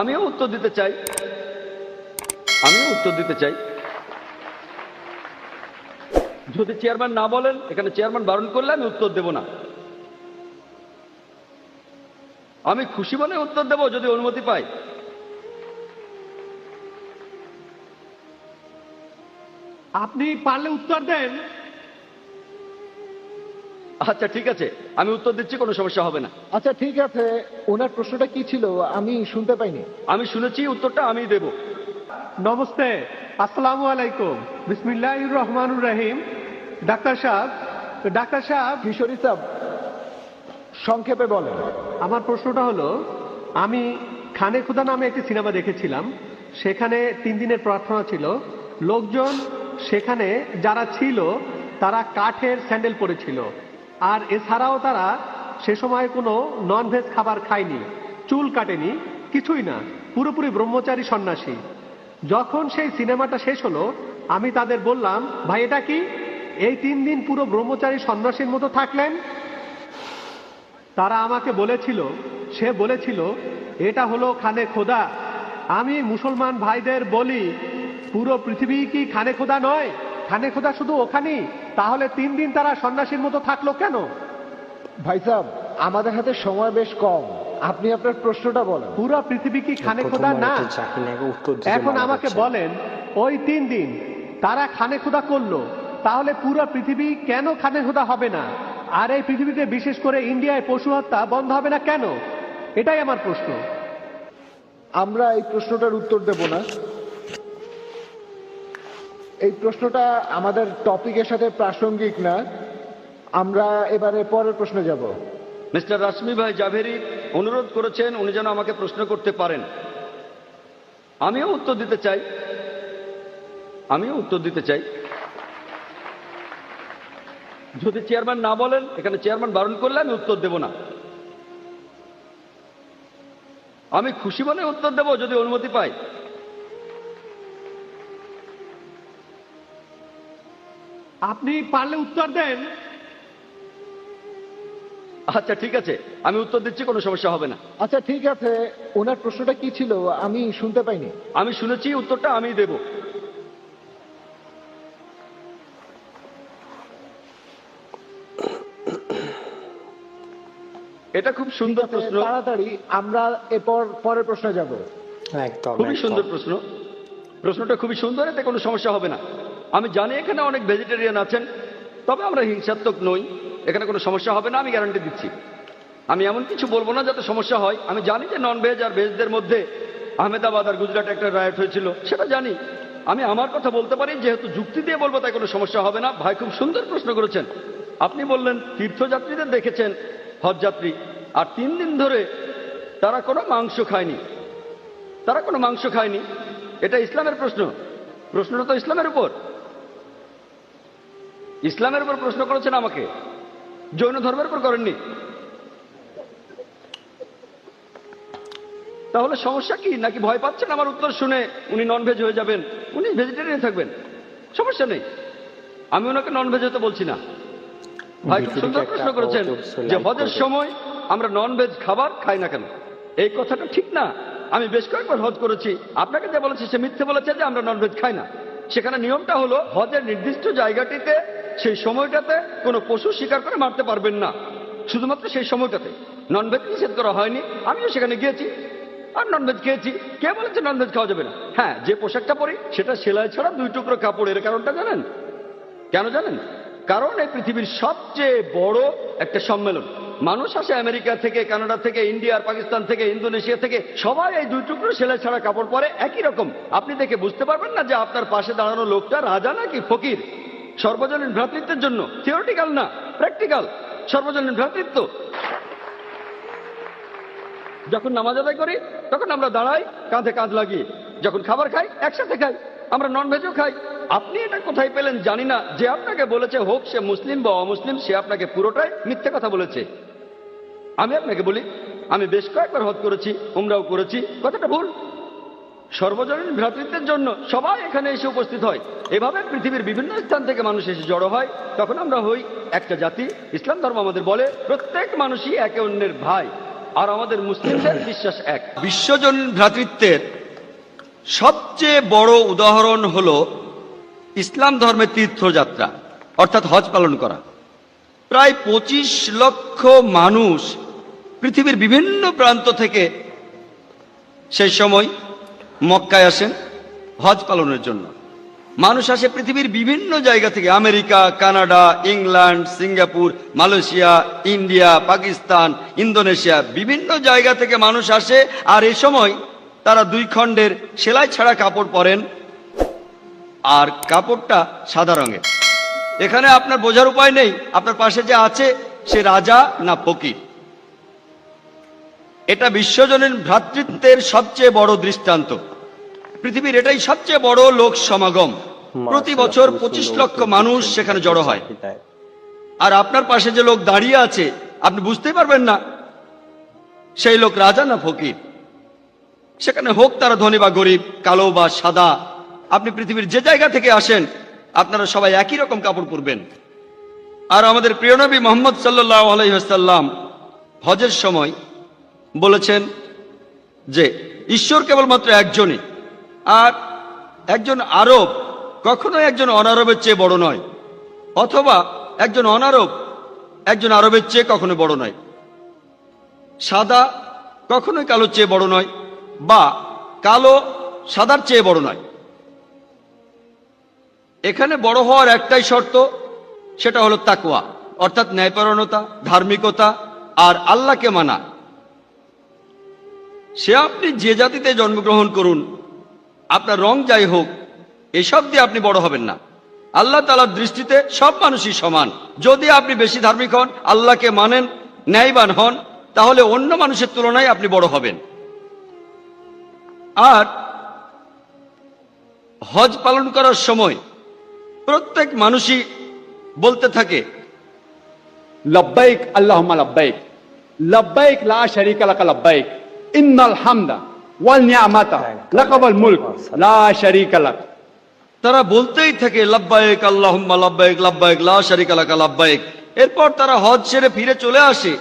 আমিও উত্তর দিতে চাই। আমিও উত্তর দিতে চাই। যদি চেয়ারম্যান না বলেন, এখানে চেয়ারম্যান বারণ করলে আমি উত্তর দেব না। আমি খুশি মনে উত্তর দেব যদি অনুমতি পাই আপনি পারলে উত্তর দেন। আচ্ছা ঠিক আছে। আমি উত্তর দিচ্ছি কোনো সমস্যা হবে না। আচ্ছা ঠিক আছে। ওনার প্রশ্নটা কি ছিল? আমি শুনতে পাইনি। আমি শুনেছি উত্তরটা আমি দেব। নমস্তে। আসসালামু আলাইকুম। বিসমিল্লাহ রহমানুর রহিম। ডাক্তার সাহেব ডাক্তার সাহেব। কিশোরী সাহেব সংক্ষেপে বলেন। আমার প্রশ্নটা হলো আমি খানে খুদা নামে একটি সিনেমা দেখেছিলাম। সেখানে তিন দিনের প্রার্থনা ছিল। লোকজন সেখানে যারা ছিল তারা কাঠের স্যান্ডেল পরেছিল। আর এছাড়াও তারা সে সময় কোনো নন ভেজ খাবার খায়নি, চুল কাটেনি, কিছুই না, পুরোপুরি ব্রহ্মচারী সন্ন্যাসী। যখন সেই সিনেমাটা শেষ হলো, আমি তাদের বললাম, ভাই, এটা কি? এই তিন দিন পুরো ব্রহ্মচারী সন্ন্যাসীর মতো থাকলেন? তারা আমাকে বলেছিল, সে বলেছিল, এটা হলো খানে খোদা। আমি মুসলমান ভাইদের বলি, পুরো পৃথিবী কি খানে খোদা নয়? খানে খোদা শুধু ওখানেই? তাহলে তিন দিন তারা সন্ন্যাসীর মতো থাকল কেন? ভাই সাহেব আমাদের হাতে সময় বেশ কম। আপনি আপনার প্রশ্নটা বলেন। পুরো পৃথিবী কি খানে খোদা? না। এখন আমাকে বলেন ওই তিন দিন তারা খানে খোদা করল তাহলে পুরো পৃথিবী কেন খানে খোদা হবে না? আর এই পৃথিবীতে বিশেষ করে ইন্ডিয়ায় পশু হত্যা বন্ধ হবে না কেন? এটাই আমার প্রশ্ন। আমরা এই প্রশ্নটার উত্তর দেব না। এই প্রশ্নটা আমাদের টপিকের সাথে প্রাসঙ্গিক না। আমরা এবারে পরের প্রশ্নে যাব। মিস্টার রাশমি ভাই জাভেরি অনুরোধ করেছেন উনি যেন আমাকে প্রশ্ন করতে পারেন। আমিও উত্তর দিতে চাই। আমিও উত্তর দিতে চাই। যদি চেয়ারম্যান না বলেন, এখানে চেয়ারম্যান বারণ করলে আমি উত্তর দেব না। আমি খুশি মনে উত্তর দেব যদি অনুমতি পাই আপনি পারলে উত্তর দেন। আচ্ছা ঠিক আছে। আমি উত্তর দিচ্ছি কোনো সমস্যা হবে না। আচ্ছা ঠিক আছে। ওনার প্রশ্নটা কি ছিল? আমি শুনতে পাইনি। আমি শুনেছি উত্তরটা আমি দেব। এটা খুব সুন্দর প্রশ্ন। তাড়াতাড়ি আমরা এরপর পরের প্রশ্নে যাব। একদম খুবই সুন্দর প্রশ্ন। প্রশ্নটা খুবই সুন্দর, এতে কোনো সমস্যা হবে না। আমি জানি এখানে অনেক ভেজিটেরিয়ান আছেন, তবে আমরা হিংসাত্মক নই, এখানে কোনো সমস্যা হবে না, আমি গ্যারান্টি দিচ্ছি। আমি এমন কিছু বলব না যাতে সমস্যা হয়। আমি জানি যে নন ভেজ আর ভেজদের মধ্যে আহমেদাবাদ আর গুজরাটে একটা রায়ট হয়েছিল, সেটা জানি। আমি আমার কথা বলতে পারি, যেহেতু যুক্তি দিয়ে বলব তাই কোনো সমস্যা হবে না। ভাই খুব সুন্দর প্রশ্ন করেছেন। আপনি বললেন তীর্থযাত্রীদের দেখেছেন, হজযাত্রী, আর তিন দিন ধরে তারা কোনো মাংস খায়নি। তারা কোনো মাংস খায়নি। এটা ইসলামের প্রশ্ন। প্রশ্নটা তো ইসলামের উপর। ইসলামের উপর প্রশ্ন করেছেন আমাকে। জৈন ধর্মের উপর করেননি। তাহলে সমস্যা কি? নাকি ভয় পাচ্ছেন? আমার উত্তর শুনে উনি নন ভেজ হয়ে যাবেন। উনি ভেজিটেরিয়ান থাকবেন। সমস্যা নেই। আমি ওনাকে নন ভেজ হতে বলছি না। ভাই খুব সুন্দর প্রশ্ন করেছেন যে হজের সময় আমরা নন ভেজ খাবার খাই না কেন? এই কথাটা ঠিক না। আমি বেশ কয়েকবার হজ করেছি। আপনাকে যে বলেছে, সে মিথ্যে বলেছে যে আমরা ননভেজ খাই না। সেখানে নিয়মটা হলো, হজের নির্দিষ্ট জায়গাটিতে সেই সময়টাতে কোনো পশু শিকার করে মারতে পারবেন না। শুধুমাত্র সেই সময়টাতে। ননভেজ নিষেধ করা হয়নি। আমিও সেখানে গিয়েছি। আর ননভেজ খেয়েছি। কে বলেছে ননভেজ খাওয়া যাবে না? হ্যাঁ যে পোশাকটা পরি, সেটা সেলাই ছাড়া দুই টুকরো কাপড় এর কারণটা জানেন? কেন জানেন? কারণ এই পৃথিবীর সবচেয়ে বড় একটা সম্মেলন। মানুষ আসে আমেরিকা থেকে, কানাডা থেকে, ইন্ডিয়া আর পাকিস্তান থেকে, ইন্দোনেশিয়া থেকে, সবাই এই দুই টুকরো সেলাই ছাড়া কাপড় পরে একই রকম। আপনি দেখে বুঝতে পারবেন না যে আপনার পাশে দাঁড়ানো লোকটা রাজা নাকি ফকির? সর্বজনীন ভ্রাতৃত্বের জন্য। থিওরিটিক্যাল না প্র্যাকটিক্যাল সর্বজনীন ভ্রাতৃত্ব। যখন নামাজ আদায় করি, তখন আমরা দাঁড়াই, কাঁধে কাঁধ লাগিয়ে। যখন খাবার খাই, একসাথে খাই। আমরা নন ভেজও খাই। আপনি এটা কোথায় পেলেন জানি না। যে আপনাকে বলেছে হোক সে মুসলিম বা অমুসলিম, সে আপনাকে পুরোটাই মিথ্যে কথা বলেছে। আমি আপনাকে বলি, আমি বেশ কয়েকবার হজ করেছি, উমরাও করেছি, কথাটা ভুল। সর্বজনীন ভ্রাতৃত্বের জন্য সবাই এখানে এসে উপস্থিত হয়। এভাবে পৃথিবীর বিভিন্ন স্থান থেকে মানুষ এসে জড়ো হয়। তখন আমরা হই একটা জাতি, ইসলাম ধর্ম আমাদের বলে, প্রত্যেক মানুষই একে অন্যের ভাই, আর আমাদের মুসলিমদের বিশ্বাস এক। বিশ্বজন ভ্রাতৃত্বের সবচেয়ে বড় উদাহরণ হলো ইসলাম ধর্মের তীর্থযাত্রা, অর্থাৎ হজ পালন করা। প্রায় পঁচিশ লক্ষ মানুষ পৃথিবীর বিভিন্ন প্রান্ত থেকে সেই সময় মক্কায় আসেন হজ পালনের জন্য। মানুষ আসে পৃথিবীর বিভিন্ন জায়গা থেকে। America, Canada, England, Singapore, Malaysia, India, Pakistan, Indonesia বিভিন্ন জায়গা থেকে মানুষ আসে আর এ সময় তারা দুই খণ্ডের সেলাই ছাড়া কাপড় পরেন আর কাপড়টা সাদা রঙের। এখানে আপনার বোঝার উপায় নেই। আপনার পাশে যে আছে সে রাজা না ফকির। এটা বিশ্বজনীন ভ্রাতৃত্বের সবচেয়ে বড় দৃষ্টান্ত। পৃথিবীর এটাই সবচেয়ে বড় লোক সমাগম। প্রতি বছর পঁচিশ লক্ষ মানুষ সেখানে জড়ো হয়। আর আপনার পাশে যে লোক দাঁড়িয়ে আছে আপনি বুঝতেই পারবেন না। সেই লোক রাজা না ফকির? সেখানে হোক তারা ধনী বা গরিব কালো বা সাদা আপনি পৃথিবীর যে জায়গা থেকে আসেন আপনারা সবাই একই রকম কাপড় পরবেন। আর আমাদের প্রিয়নবী মোহাম্মদ সাল্লাহ আলহিহাসাল্লাম হজের সময় বলেছেন যে ঈশ্বর কেবলমাত্র একজনই, আর একজন আরব কখনোই একজন অনারবের চেয়ে বড় নয়, অথবা একজন অনারব একজন আরবের চেয়ে কখনো বড় নয়। সাদা কখনোই কালোর চেয়ে বড় নয়, বা কালো সাদার চেয়ে বড় নয়। এখানে বড় হওয়ার একটাই শর্ত, সেটা হলো তাকুয়া অর্থাৎ ন্যায়পরণতা ধার্মিকতা, আর আল্লাহকে মানা। সে আপনি যে জাতিতে জন্মগ্রহণ করুন, আপনার রং যাই হোক এসব দিয়ে আপনি বড় হবেন না। আল্লাহ তালার দৃষ্টিতে সব মানুষই সমান। যদি আপনি বেশি ধার্মিক হন, আল্লাহকে মানেন, ন্যায়বান হন, তাহলে অন্য মানুষের তুলনায় আপনি বড় হবেন। আর হজ পালন করার সময় প্রত্যেক মানুষই বলতে থাকে, লব্বাইক আল্লাহ লব্বাইক লব্বাইক লা শরিক আলাকা লব্বাইক। ইন্নাল হামদা ওয়াল নিয়ামাতা লাকাবাল মুলক লা শারীকা লাক তারা বলতেই থাকে, লাব্বায়েক আল্লাহুম্মা, লাব্বায়েক লাব্বায়েক, লা শারিকা লাকা, লাব্বায়েক। এরপর তারা হজ ছেড়ে ফিরে চলে আসে।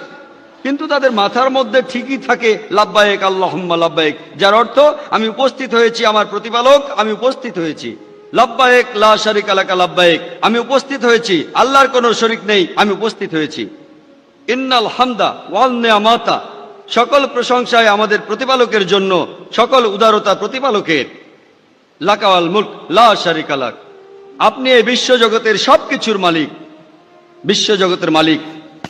কিন্তু তাদের মাথার মধ্যে ঠিকই থাকে, লাব্বায়েক আল্লাহম্মা, লাব্বায়েক। যার অর্থ, আমি উপস্থিত হয়েছি আমার প্রতিপালক, আমি উপস্থিত হয়েছি। লাব্বায়েক, লা শারিকা আলাকা লাব্বায়েক। আমি উপস্থিত হয়েছি। আল্লাহর কোনো শরিক নেই, আমি উপস্থিত হয়েছি। ইন্নাল হামদা ওয়াল নেয়ামাতা সকল প্রশংসায় আমাদের প্রতিপালকের জন্য সকল উদারতা প্রতিপালকের। লাকাওয়াল মুখ লা শারিকালাক আপনি এই বিশ্বজগতের সবকিছুর মালিক। বিশ্বজগতের মালিক।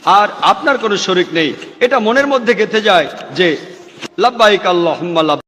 আর আপনার কোনো শরিক নেই। এটা মনের মধ্যে গেঁথে যায় যে, লাব্বাইক আল্লাহ